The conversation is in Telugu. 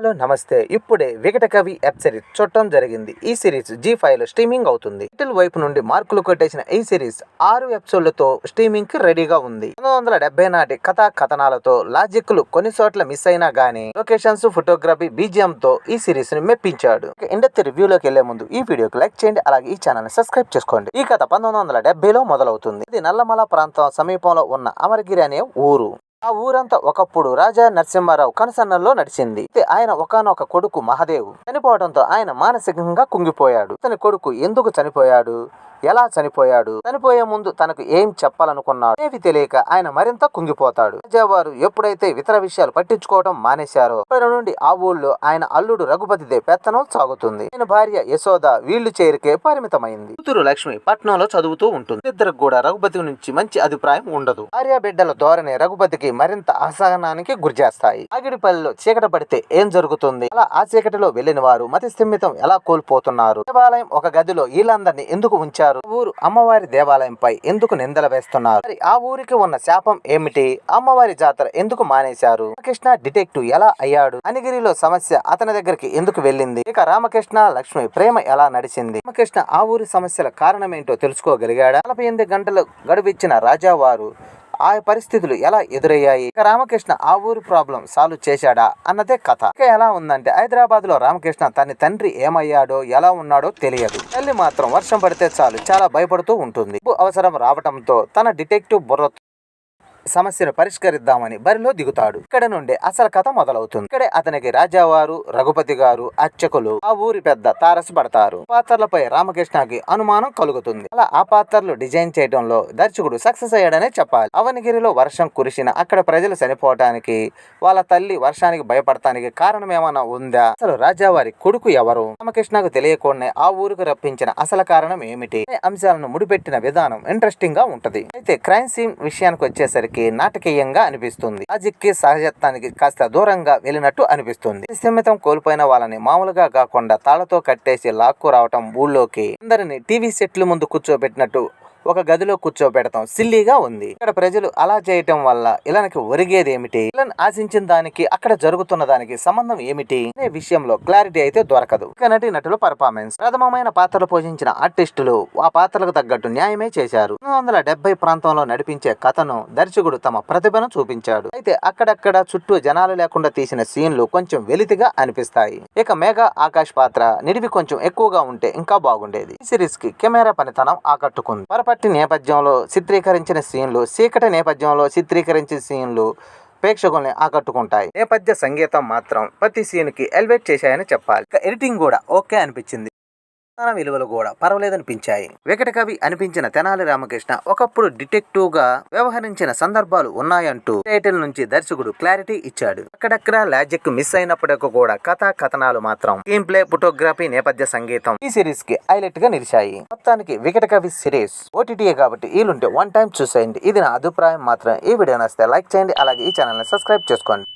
హలో నమస్తే. ఇప్పుడే వికట కవి వెబ్ సిరీస్ చూడటం జరిగింది. ఈ సిరీస్ జీ ఫైవ్లో స్ట్రీమింగ్ అవుతుంది. టైటిల్ వైపు నుండి మార్కులు కొట్టేసిన ఈ సిరీస్ ఆరు ఎపిసోడ్లతో స్ట్రీమింగ్కి రెడీగా ఉంది. పంతొమ్మిది వందల డెబ్బై నాటి కథా కథనాలతో లాజిక్లు కొన్ని చోట్ల మిస్ అయినా గానీ లొకేషన్స్ ఫోటోగ్రఫీ బీజిఎం తో ఈ సిరీస్ని మెప్పించాడు ఇండస్ట్రీ రివ్యూలోకి వెళ్ళే ముందు ఈ వీడియోకి లైక్ చేయండి అలాగే ఈ ఛానల్ని సబ్స్క్రైబ్ చేసుకోండి. ఈ కథ పంతొమ్మిది వందల డెబ్బైలో మొదలవుతుంది. ఇది నల్లమల ప్రాంతం సమీపంలో ఉన్న అమరగిరి అనే ఊరు. ఆ ఊరంతా ఒకప్పుడు రాజా నరసింహారావు కనసన్నల్లో నడిచింది. ఆయన ఒకనొక కొడుకు మహదేవ్ చనిపోవడంతో ఆయన మానసికంగా కుంగిపోయాడు. అతని కొడుకు ఎందుకు చనిపోయాడు? ఎలా చనిపోయాడు? చనిపోయే ముందు తనకు ఏం చెప్పాలనుకున్నాడు? ఏవి తెలియక ఆయన మరింత కుంగిపోతాడు. రాజావారు ఎప్పుడైతే ఇతర విషయాలు పట్టించుకోవడం మానేశారో అప్పటి నుండి ఆ ఊళ్ళో ఆయన అల్లుడు రఘుపతిదే పెత్తనం సాగుతుంది. ఆయన భార్య యశోద వీళ్ళు చేరికే పరిమితమైంది. కూతురు లక్ష్మి పట్నంలో చదువుతూ ఉంటుంది. ఇద్దరికి కూడా రఘుపతి నుంచి మంచి అభిప్రాయం ఉండదు. భార్య బిడ్డల ధోరణి రఘుపతికి మరింత అసహనానికి గురిచేస్తాయి ఆగిడిపల్లిలో చీకట పడితే ఏం జరుగుతుంది? అలా ఆ చీకటిలో వెళ్ళిన వారు మతి స్థిమితం ఎలా కోల్పోతున్నారు? దేవాలయం ఒక గదిలో వీళ్ళందరినీ ఎందుకు ఉంచారు? ఊరు అమ్మవారి దేవాలయంపై ఎందుకు నిందలు వేస్తున్నారు? మరి ఆ ఊరికి ఉన్న శాపం ఏమిటి? అమ్మవారి జాతర ఎందుకు మానేశారు? రామకృష్ణ డిటెక్టివ్ ఎలా అయ్యాడు? అనిగిరిలో సమస్య అతని దగ్గరికి ఎందుకు వెళ్ళింది? ఇక రామకృష్ణ లక్ష్మి ప్రేమ ఎలా నడిచింది? రామకృష్ణ ఆ ఊరి సమస్యల కారణమేంటో తెలుసుకోగలిగాడా? నలభై ఎనిమిది గంటలు గడువిచ్చిన రాజావారు ఆ పరిస్థితులు ఎలా ఎదురయ్యాయి? ఇక రామకృష్ణ ఆ ఊరు ప్రాబ్లం సాల్వ్ చేశాడా? అన్నదే కథ. ఇక ఎలా ఉందంటే హైదరాబాద్లో రామకృష్ణ తన తండ్రి ఏమయ్యాడో ఎలా ఉన్నాడో తెలియదు. తల్లి మాత్రం వర్షం పడితే చాలు చాలా భయపడుతూ ఉంటుంది. అవసరం రావటంతో తన డిటెక్టివ్ బుర్ర సమస్యను పరిష్కరిద్దామని బరిలో దిగుతాడు. ఇక్కడ నుండి అసలు కథ మొదలవుతుంది. ఇక్కడే అతనికి రాజావారు రఘుపతి గారు అర్చకులు ఆ ఊరి పెద్ద తారసపడతారు పాత్రలపై రామకృష్ణకి అనుమానం కలుగుతుంది. అలా ఆ పాత్రలు డిజైన్ చేయడంలో దర్శకుడు సక్సెస్ అయ్యాడనే చెప్పాలి. అవనగిరిలో వర్షం కురిసిన అక్కడ ప్రజలు చనిపోవటానికి వాళ్ళ తల్లి వర్షానికి భయపడటానికి కారణం ఏమైనా ఉందా? అసలు రాజావారి కొడుకు ఎవరు? రామకృష్ణకు తెలియకుండానే ఆ ఊరికి రప్పించిన అసలు కారణం ఏమిటి? అంశాలను ముడిపెట్టిన విధానం ఇంట్రెస్టింగ్గా ఉంటది. అయితే క్రైమ్ సీన్ విషయానికి వచ్చేసరికి నాటకీయంగా అనిపిస్తుంది. లాజిక్ సహజత్వానికి కాస్త దూరంగా వెళ్ళినట్టు అనిపిస్తుంది. స్థిమితం కోల్పోయిన వాళ్ళని మామూలుగా కాకుండా తాళతో కట్టేసి లాక్కు రావటం ఊళ్ళోకి. అందరిని టీవీ సెట్లు ముందు కూర్చోబెట్టినట్టు ఒక గదిలో కూర్చోబెడతాం. సిల్లీగా ఉంది. ఇక్కడ ప్రజలు అలా చేయటం వల్ల ఇలానికి ఒరిగేది ఏమిటి? ఇలాని ఆశించిన దానికి అక్కడ జరుగుతున్న దానికి సంబంధం ఏమిటి? అనే విషయంలో క్లారిటీ అయితే దొరకదు. ఇక నటి నటుల పర్ఫార్మెన్స్. ప్రథమమైన పాత్రలు పోషించిన ఆర్టిస్టులు ఆ పాత్రలకు తగ్గట్టు న్యాయమే చేశారు. పంతొమ్మిది వందల డెబ్బై ప్రాంతంలో నడిపించే కథను దర్శకుడు తమ ప్రతిభను చూపించాడు. అయితే అక్కడక్కడ చుట్టూ జనాలు లేకుండా తీసిన సీన్లు కొంచెం వెలితిగా అనిపిస్తాయి. ఇక మేఘా ఆకాష్ పాత్ర నిడివి కొంచెం ఎక్కువగా ఉంటే ఇంకా బాగుండేది. ఈ సిరీస్కి కెమెరా పనితనం ఆకట్టుకుంది. పరపట్టి నేపథ్యంలో చిత్రీకరించిన సీన్లు చీకటి నేపథ్యంలో చిత్రీకరించిన సీన్లు ప్రేక్షకుల్ని ఆకట్టుకుంటాయి. నేపథ్య సంగీతం మాత్రం ప్రతి సీన్కి ఎలివేట్ చేశాయని చెప్పాలి. ఎడిటింగ్ కూడా ఓకే అనిపించింది. ప్రధాన విలువలు కూడా పర్వాలేదనిపించాయి. వెకట కవి అనిపించిన తెనాలి రామకృష్ణ ఒకప్పుడు డిటెక్టివ్గా వ్యవహరించిన సందర్భాలు ఉన్నాయంటూ టైటిల్ నుంచి దర్శకుడు క్లారిటీ ఇచ్చాడు. అక్కడక్కడ లాజిక్ మిస్ అయినప్పటికీ కూడా కథా కథనాలు మాత్రం స్క్రీన్ ప్లే ఫోటోగ్రఫీ నేపథ్య సంగీతం ఈ సిరీస్కి హైలైట్గా నిలిచాయి మొత్తానికి వికట కవి సిరీస్ ఓటీటీఏ కాబట్టి వీలుంటే వన్ టైం చూసేయండి. ఇది నా అభిప్రాయం మాత్రం. ఈ వీడియో నచ్చితే లైక్ చేయండి. అలాగే ఈ ఛానల్ని సబ్స్క్రైబ్ చేసుకోండి.